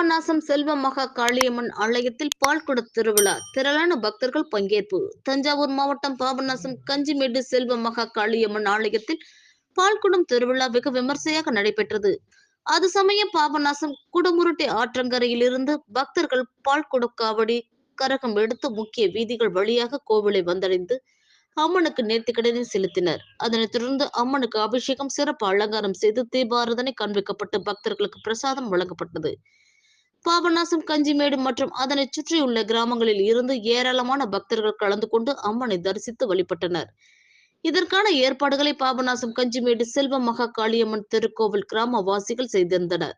பாபநாசம் செல்வ மகா காளியம்மன் ஆலயத்தில் பால் குட திருவிழா. திரளான பக்தர்கள் பங்கேற்பு. தஞ்சாவூர் மாவட்டம் பாபநாசம் கஞ்சிமேடு செல்வ மகா காளியம்மன் ஆலயத்தில் பால்குடம் திருவிழா வெகு விமர்சையாக நடைபெற்றது. அது சமயம் பாபநாசம் குடமுருட்டி ஆற்றங்கரையில் இருந்து பக்தர்கள் பால்குட காவடி கரகம் எடுத்து முக்கிய வீதிகள் வழியாக கோவிலை வந்தடைந்து அம்மனுக்கு நேர்த்திக்கடனை செலுத்தினர். அதனைத் தொடர்ந்து அம்மனுக்கு அபிஷேகம் சிறப்பு அலங்காரம் செய்து தீபாரதனை காண்பிக்கப்பட்டு பக்தர்களுக்கு பிரசாதம் வழங்கப்பட்டது. பாபநாசம் கஞ்சிமேடு மற்றும் அதனை சுற்றியுள்ள கிராமங்களில் இருந்து ஏராளமான பக்தர்கள் கலந்து கொண்டு அம்மனை தரிசித்து வழிபட்டனர். இதற்கான ஏற்பாடுகளை பாபநாசம் கஞ்சிமேடு செல்வ மகா காளியம்மன் திருக்கோவில் கிராமவாசிகள் செய்திருந்தனர்.